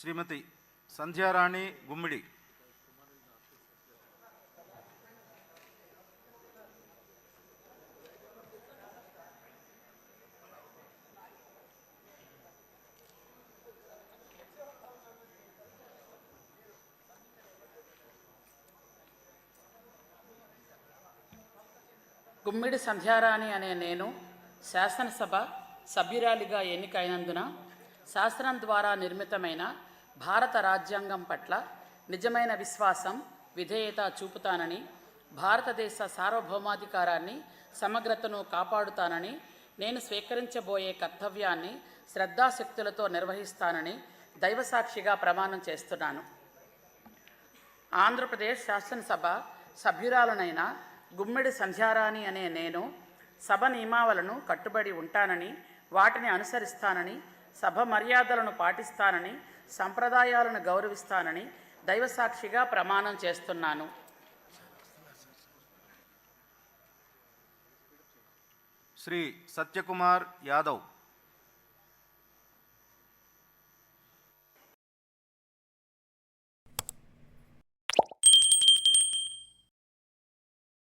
శ్రీమతి సంధ్యారాణి గుమ్మిడి. గుమ్మిడి సంధ్యారాణి అనే నేను శాసనసభ సభ్యురాలిగా ఎన్నికైనందున శాసనం ద్వారా నిర్మితమైన భారత రాజ్యాంగం పట్ల నిజమైన విశ్వాసం విధేయత చూపుతానని భారతదేశ సార్వభౌమాధికారాన్ని సమగ్రతను కాపాడుతానని నేను స్వీకరించబోయే కర్తవ్యాన్ని శ్రద్ధాశక్తులతో నిర్వహిస్తానని దైవసాక్షిగా ప్రమాణం చేస్తున్నాను. ఆంధ్రప్రదేశ్ శాసనసభ సభ్యురాలనైన గుమ్మిడి సంధ్యారాణి అనే నేను సభ నియమావళను కట్టుబడి ఉంటానని వాటిని అనుసరిస్తానని సభ మర్యాదలను పాటిస్తానని సంప్రదాయాలను గౌరవిస్తానని దైవసాక్షిగా ప్రమాణం చేస్తున్నాను. శ్రీ సత్యకుమార్ యాదవ్.